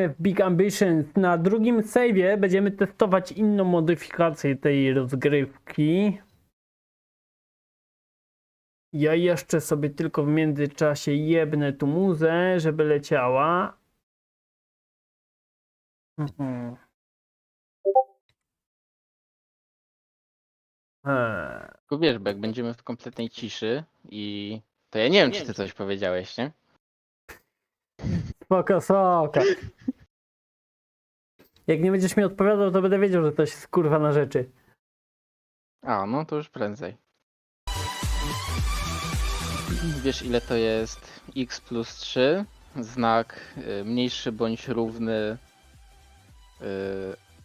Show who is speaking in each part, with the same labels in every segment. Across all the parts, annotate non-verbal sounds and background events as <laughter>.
Speaker 1: w Big Ambitions. Na drugim save'ie będziemy testować inną modyfikację tej rozgrywki. Ja jeszcze sobie tylko w międzyczasie jebnę tu muzę, żeby leciała. Mhm. Eee.
Speaker 2: Tylko wiesz, bo jak będziemy w kompletnej ciszy i... To ja nie wiem, czy ty coś powiedziałeś, nie?
Speaker 1: Spoko, spoko. Jak nie będziesz mi odpowiadał, to będę wiedział, że to jest kurwa na rzeczy.
Speaker 2: A, no to już prędzej. Wiesz ile to jest x plus 3, znak y, mniejszy bądź równy y,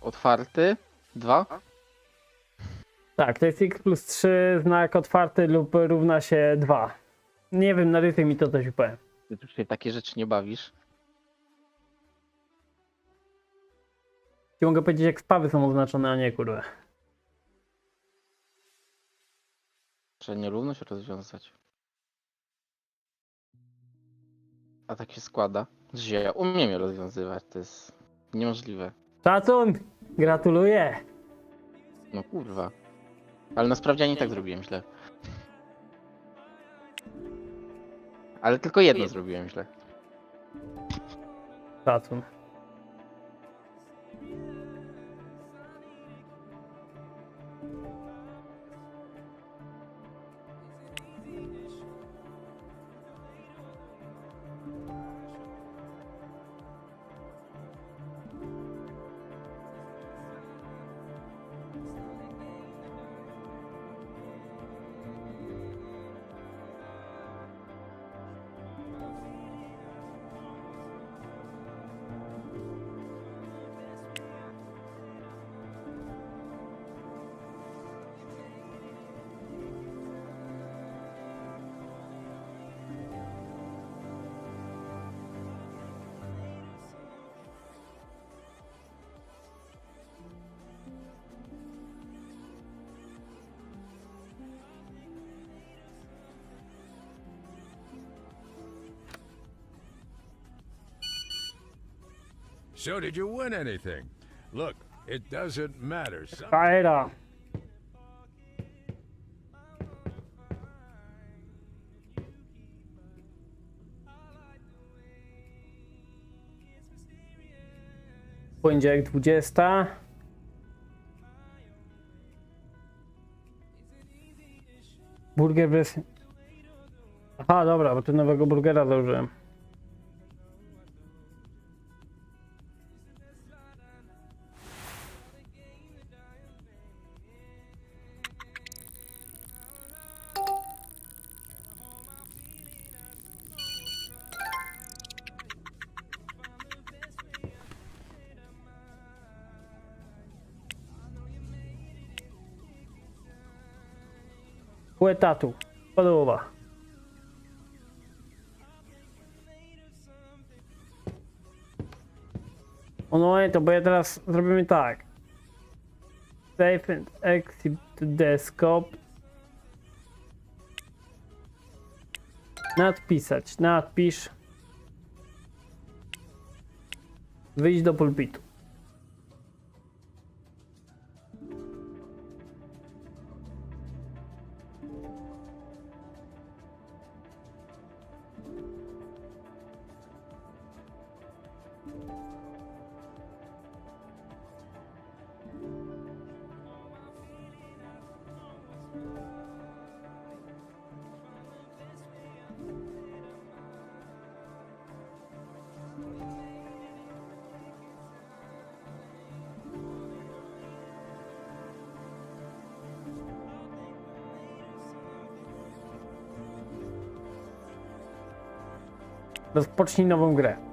Speaker 2: otwarty 2?
Speaker 1: Tak, to jest x plus 3, znak otwarty lub równa się 2. Nie wiem, narysuj mi to coś powiem.
Speaker 2: Ty tu się takie rzeczy nie bawisz.
Speaker 1: Ci mogę powiedzieć, jak spawy są oznaczone, a nie kurwa.
Speaker 2: Trzeba nierówność rozwiązać. A tak się składa, że ja umiem je rozwiązywać, to jest niemożliwe.
Speaker 1: Szacun! Gratuluję!
Speaker 2: No kurwa. Ale na sprawdzianie i tak zrobiłem źle. Ale tylko jedno zrobiłem źle.
Speaker 1: Szacun.
Speaker 3: So did you win anything? Look, it doesn't matter.
Speaker 1: Poniedziałek 20. Burger bez... Aha, dobra, bo tu nowego burgera założyłem. Połowa. O no nie, to bo ja teraz zrobimy tak. Save and exit to desktop. Nadpisać, nadpisz. Wyjść do pulpitu. Rozpocznij nową grę.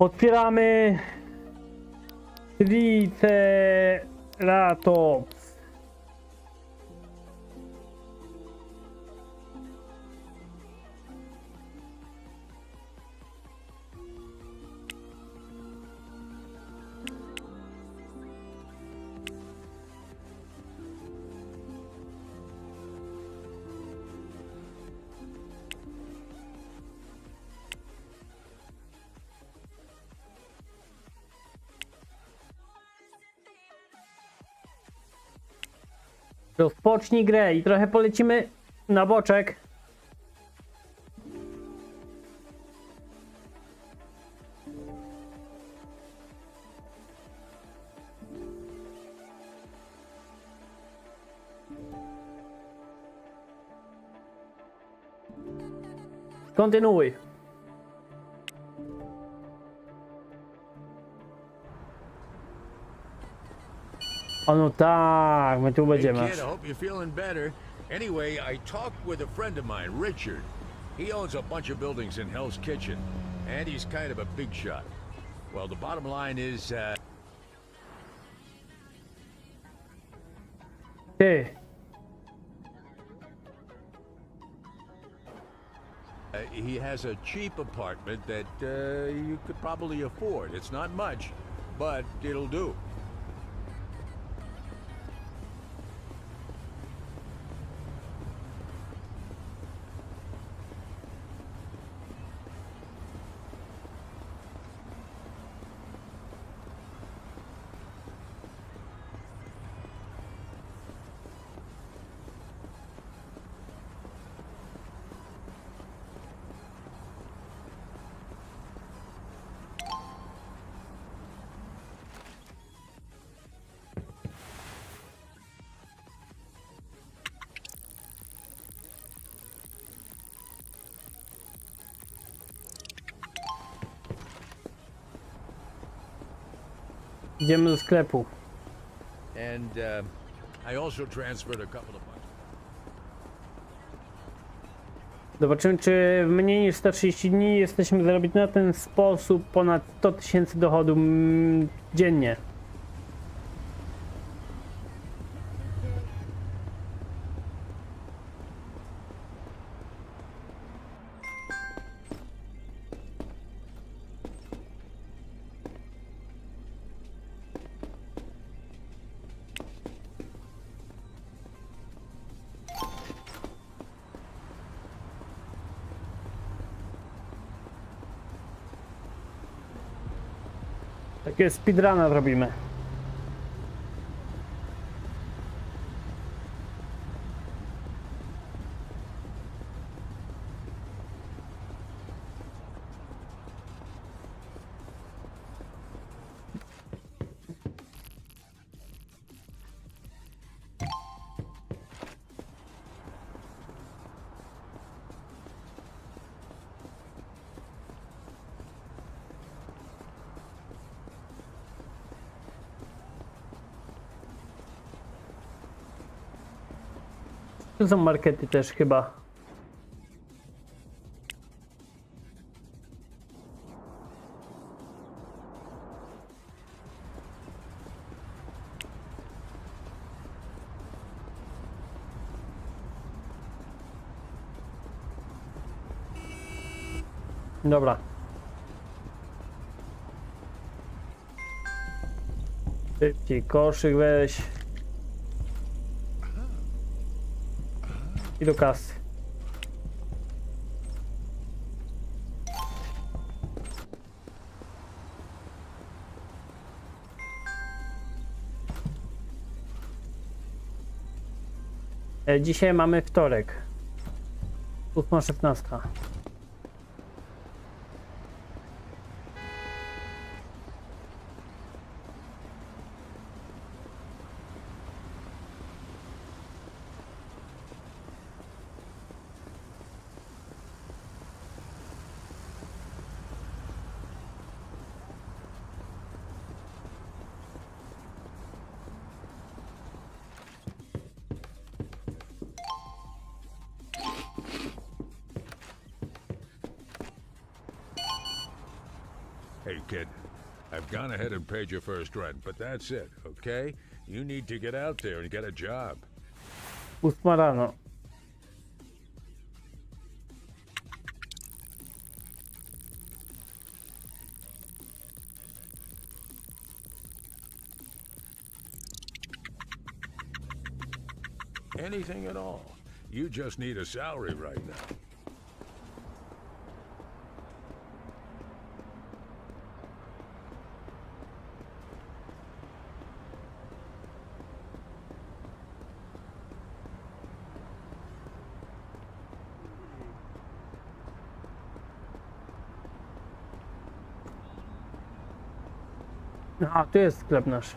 Speaker 1: Otwieramy Triceratops. Rozpocznij grę i trochę polecimy na boczek. Kontynuuj. O no tak, my tu
Speaker 3: Hey, kid, I hope you're feeling better. Anyway, I talked with a friend of mine, Richard. He owns a bunch of buildings in Hell's Kitchen, and he's kind of a big shot. Well, the bottom line is, uh,
Speaker 1: Ty,
Speaker 3: uh, he has a cheap apartment that uh, you could probably afford. It's not much, but it'll do.
Speaker 1: Idziemy do sklepu.
Speaker 3: And uh, I also transferred a couple of bucks.
Speaker 1: Zobaczymy, czy w mniej niż 130 dni jesteśmy zarobić na ten sposób ponad 100 tysięcy dochodu mm, dziennie. Takie speedruna zrobimy. Tu są markety też chyba. Dobra. Szybciej koszyk weź. I kasy. E, Dzisiaj mamy wtorek. 8.16.
Speaker 3: gone ahead and paid your first rent, but that's it, okay? You need to get out there and get a job.
Speaker 1: Ósma rano.
Speaker 3: Anything at all. You just need a salary right now.
Speaker 1: Aha, tu jest sklep nasz.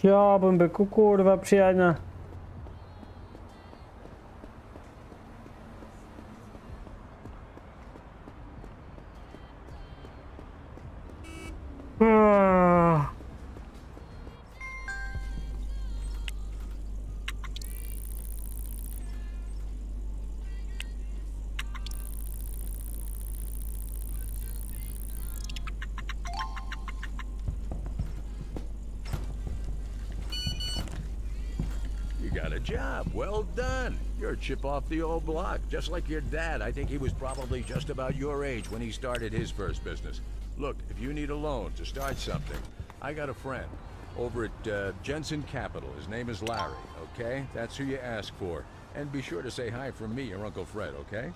Speaker 1: Chciałbym byku, kurwa, przyjadna.
Speaker 3: Well done. You're a chip off the old block. Just like your dad. I think he was probably just about your age when he started his first business. Look, if you need a loan to start something, I got a friend over at uh, Jensen Capital. His name is Larry, okay? That's who you ask for. And be sure to say hi from me, your Uncle Fred, okay?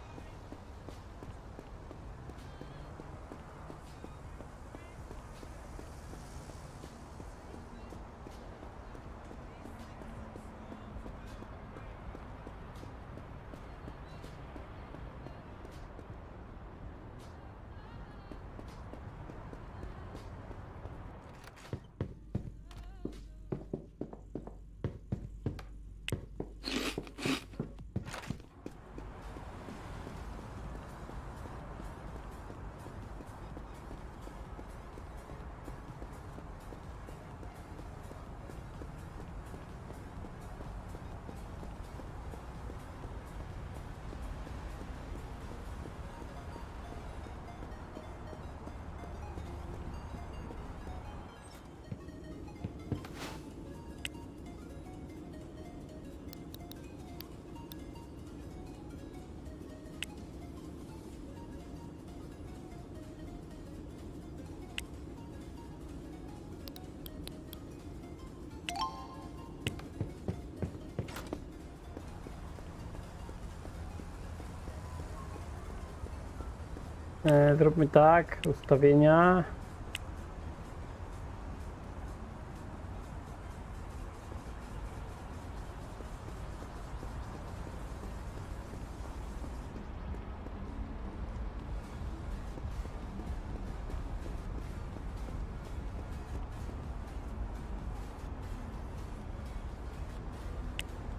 Speaker 1: E, zróbmy tak, ustawienia.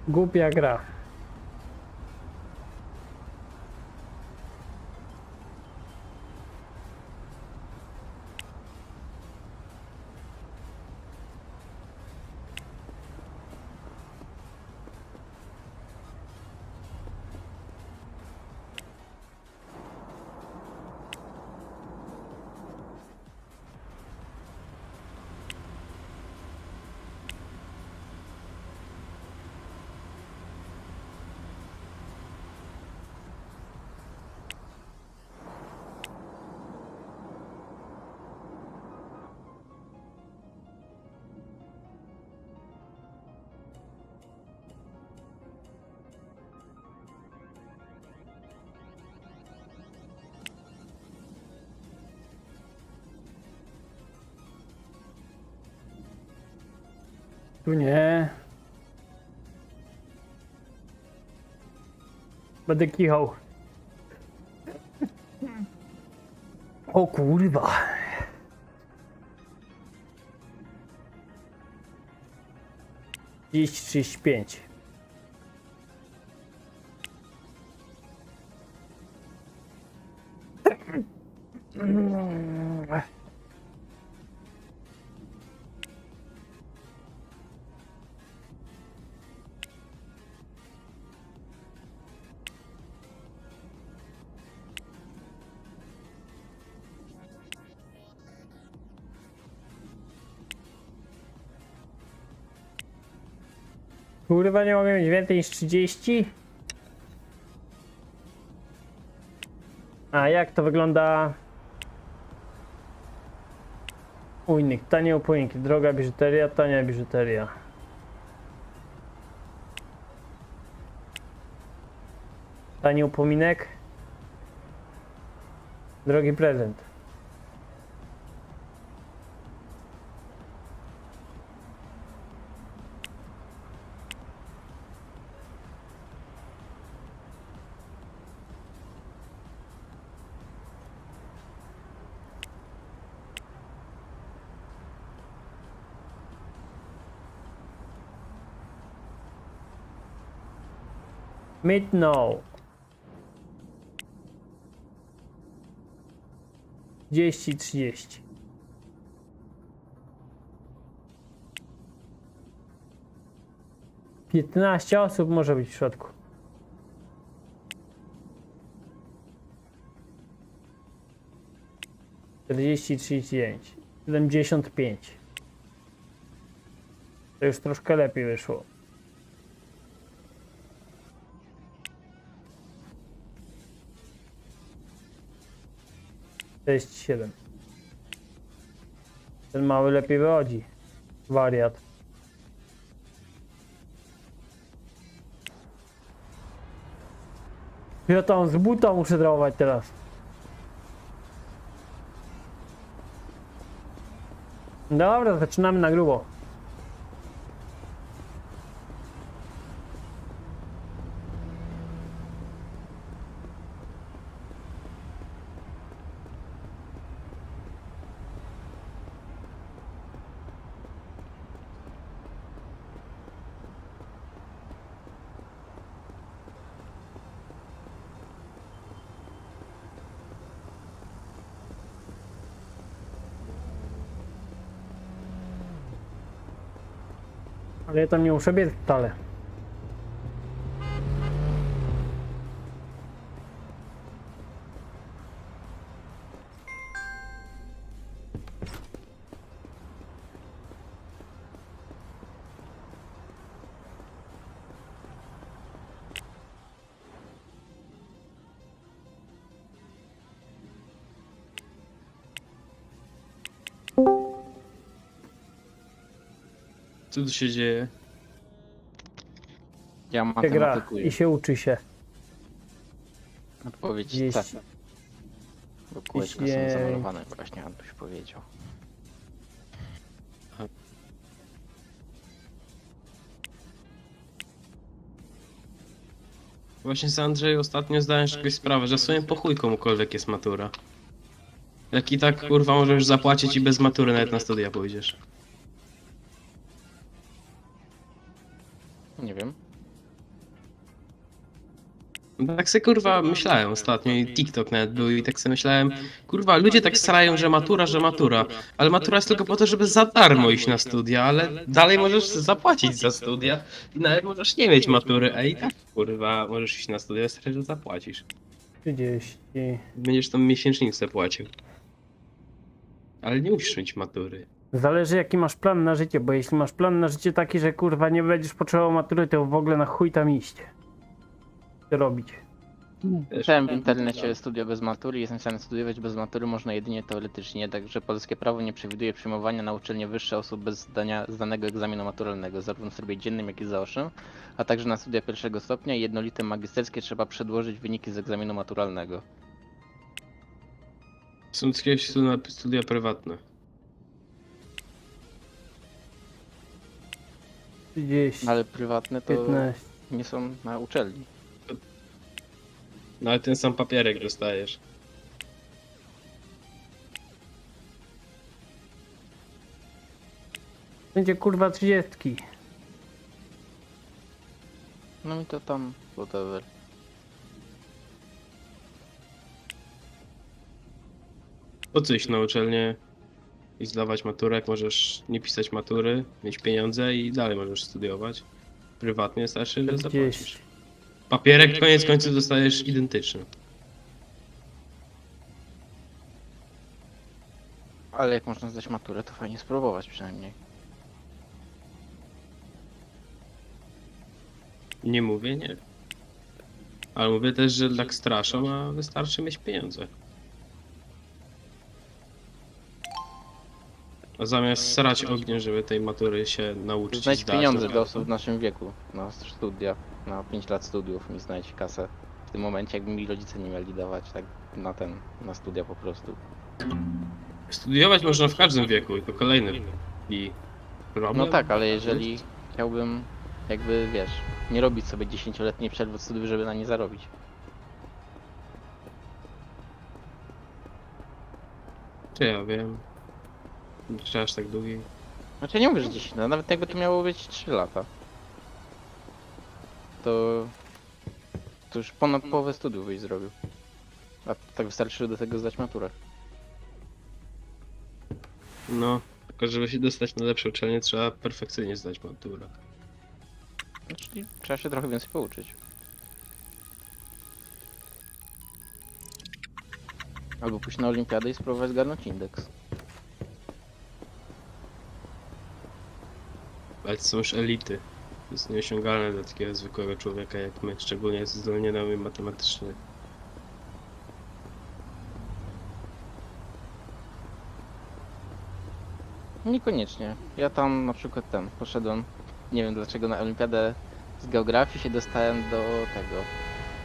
Speaker 1: Głupia gra. Tu nie. Będę kichał. O kurwa. Dziś 35. Kurwa, nie mogę mieć więcej niż 30? A jak to wygląda u innych? Tanie upojniki, droga biżuteria, tania biżuteria. Tani upominek. Drogi prezent. Mid no. 30, 30. Piętnaście osób może być w środku. Czterdzieści, trzydzieści dziewięć. Siedemdziesiąt pięć. To już troszkę lepiej wyszło. Sześć, siedem. Ten mały lepiej wychodzi. Wariat. Ja tam z buta muszę drałować teraz. Dobra, zaczynamy na grubo. Ale ja tam nie muszę biec wcale.
Speaker 4: Co tu się dzieje?
Speaker 2: Ja
Speaker 1: się gra
Speaker 2: matematykuję.
Speaker 1: i się uczy się.
Speaker 2: Odpowiedź C.
Speaker 1: Jeśli-
Speaker 2: Bo kółeczka są
Speaker 1: jeśli-
Speaker 2: zamalowane, właśnie Antuś powiedział.
Speaker 4: Właśnie z Andrzej ostatnio zdałem sobie sprawę, że w sumie po chuj komukolwiek jest matura. Jak i tak kurwa możesz zapłacić i bez matury nawet na studia pójdziesz.
Speaker 2: Nie wiem.
Speaker 4: Tak se kurwa myślałem ostatnio i TikTok nawet był i tak sobie myślałem, kurwa ludzie tak starają, że matura, że matura, ale matura jest tylko po to, żeby za darmo iść na studia, ale dalej możesz zapłacić za studia i nawet możesz nie mieć matury, a i tak kurwa możesz iść na studia, wystarczy, że zapłacisz.
Speaker 1: 30.
Speaker 4: Będziesz tam miesięcznicę płacił. Ale nie musisz mieć matury.
Speaker 1: Zależy jaki masz plan na życie, bo jeśli masz plan na życie taki, że kurwa nie będziesz potrzebował matury, to w ogóle na chuj tam iść. Co robić?
Speaker 2: Czytałem w internecie studia bez matury. Jest napisane studiować bez matury można jedynie teoretycznie, także polskie prawo nie przewiduje przyjmowania na uczelnie wyższe osób bez zdania zdanego egzaminu maturalnego, zarówno w trybie dziennym, jak i zaocznym, a także na studia pierwszego stopnia i jednolite magisterskie trzeba przedłożyć wyniki z egzaminu maturalnego.
Speaker 4: Są takie studia, studia prywatne.
Speaker 1: 30,
Speaker 2: Ale prywatne to
Speaker 1: 15.
Speaker 2: nie są na uczelni.
Speaker 4: No ale ten sam papierek dostajesz.
Speaker 1: Będzie kurwa 30.
Speaker 2: No mi to tam, whatever.
Speaker 4: Po co iść na uczelnię i zdawać maturę, jak możesz nie pisać matury, mieć pieniądze i dalej możesz studiować. Prywatnie starszy, że zapłacisz.
Speaker 1: 40.
Speaker 4: Papierek koniec końców dostajesz identyczny.
Speaker 2: Ale jak można zdać maturę, to fajnie spróbować przynajmniej.
Speaker 4: Nie mówię, nie. Ale mówię też, że tak straszą, a wystarczy mieć pieniądze. Zamiast srać ogniem, żeby tej matury się nauczyć
Speaker 2: Znajdź
Speaker 4: zdać,
Speaker 2: pieniądze dla osób w naszym wieku, na studia, na 5 lat studiów mi znajdź kasę. W tym momencie jakby mi rodzice nie mieli dawać tak na ten, na studia po prostu.
Speaker 4: Studiować można w każdym wieku i to kolejny i problem.
Speaker 2: No tak, ale jeżeli chciałbym jakby wiesz, nie robić sobie 10-letniej przerwy od studiów, żeby na nie zarobić.
Speaker 4: Czy ja wiem. Czy aż tak długi?
Speaker 2: Znaczy nie mówię, że 10, no, nawet jakby to miało być 3 lata. To... To już ponad połowę studiów byś zrobił. A tak wystarczy do tego zdać maturę.
Speaker 4: No, tylko żeby się dostać na lepsze uczelnie trzeba perfekcyjnie zdać maturę.
Speaker 2: Czyli trzeba się trochę więcej pouczyć. Albo pójść na olimpiadę i spróbować zgarnąć indeks.
Speaker 4: Ale to są już elity. To jest nieosiągalne dla takiego zwykłego człowieka jak my, szczególnie zdolnie na umie matematyczny.
Speaker 2: Niekoniecznie. Ja tam na przykład ten poszedłem, nie wiem dlaczego na olimpiadę z geografii się dostałem do tego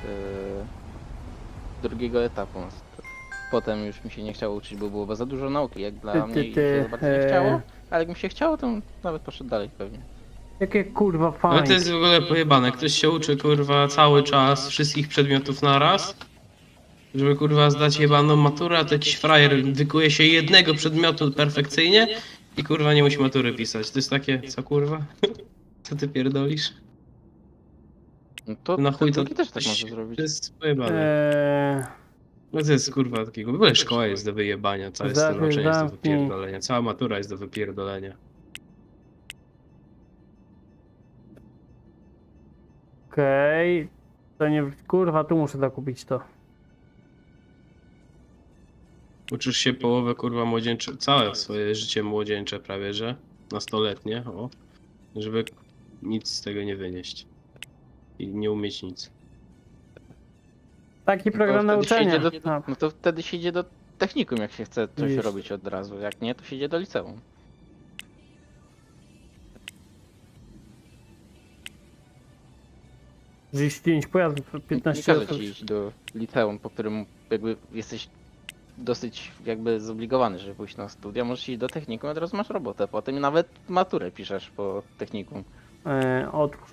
Speaker 2: yy, drugiego etapu. Potem już mi się nie chciało uczyć, bo było za dużo nauki, jak dla
Speaker 1: Ty,
Speaker 2: mnie
Speaker 1: ty,
Speaker 2: i
Speaker 1: ty,
Speaker 2: się za bardzo nie
Speaker 1: e.
Speaker 2: chciało. Ale jak mi się chciało, to nawet poszedł dalej pewnie.
Speaker 1: Jakie kurwa
Speaker 4: Ale
Speaker 1: fajne.
Speaker 4: to jest w ogóle pojebane. Ktoś się uczy kurwa cały czas wszystkich przedmiotów naraz. Żeby kurwa zdać jebaną maturę, a to jakiś frajer wykuje się jednego przedmiotu perfekcyjnie i kurwa nie musi matury pisać. To jest takie, co kurwa? <laughs> Co ty pierdolisz?
Speaker 2: No to
Speaker 4: Na chuj to,
Speaker 2: drugi też tak może zrobić.
Speaker 4: to jest pojebane.
Speaker 1: Eee,
Speaker 4: No to jest kurwa takiego. W ogóle szkoła jest do wyjebania, całe
Speaker 1: Zamknij,
Speaker 4: jest do
Speaker 1: zamknij.
Speaker 4: wypierdolenia, cała matura jest do wypierdolenia.
Speaker 1: Okej. To nie. Kurwa, tu muszę zakupić to.
Speaker 4: Uczysz się połowę kurwa młodzieńcze, całe swoje życie młodzieńcze prawie, że nastoletnie, o, żeby nic z tego nie wynieść. I nie umieć nic.
Speaker 1: Taki
Speaker 2: No to
Speaker 1: program
Speaker 2: wtedy się
Speaker 1: nauczania.
Speaker 2: idzie do-
Speaker 1: A,
Speaker 2: No to wtedy się idzie do technikum, jak się chce coś
Speaker 1: Widzisz.
Speaker 2: robić od razu. Jak nie, to się idzie do liceum.
Speaker 1: 35 pojazdów,
Speaker 2: Nie
Speaker 1: 15
Speaker 2: każe
Speaker 1: osób.
Speaker 2: ci iść do liceum, po którym jakby jesteś dosyć jakby zobligowany, żeby pójść na studia. Możesz iść do technikum, a teraz masz robotę. Potem nawet maturę piszesz po technikum.
Speaker 1: Eee, otwórz.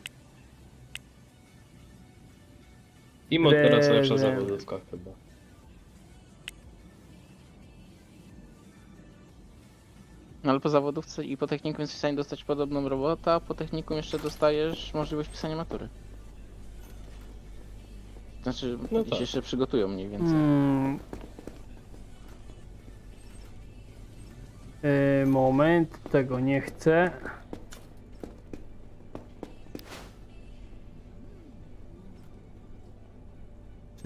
Speaker 4: I mod teraz lepsza zawodówka chyba.
Speaker 2: No ale po zawodówce i po technikum jesteś w stanie dostać podobną robotę, a po technikum jeszcze dostajesz możliwość pisania matury. Znaczy,
Speaker 4: No tak.
Speaker 2: się jeszcze przygotują mniej więcej.
Speaker 1: Mm. Eee, moment, tego nie chcę.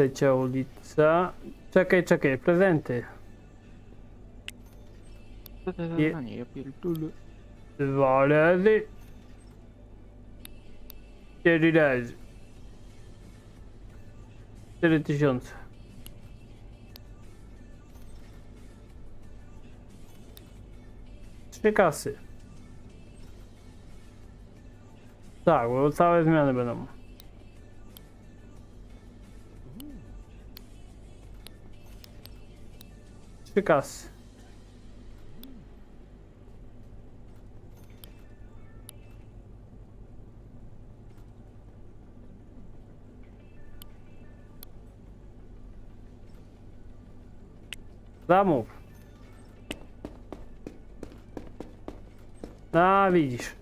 Speaker 1: Trzecia ulica. Czekaj, czekaj, prezenty. je-
Speaker 2: A nie, ja pierdolę.
Speaker 1: Dwa razy. Cztery razy. Cztery tysiące. Trzy kasy. Tak, bo całe zmiany będą. ficasse Dá, amor. Dá, ah, bicho.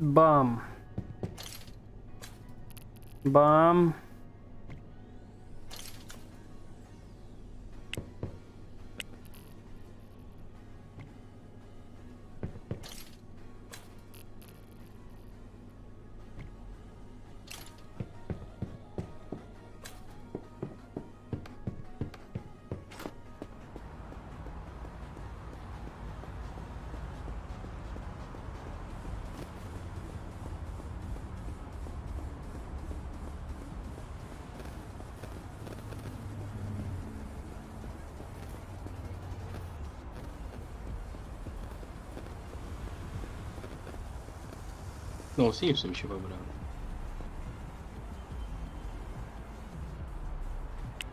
Speaker 1: Бам. Бам.
Speaker 4: No, Simsy mi się pobrały.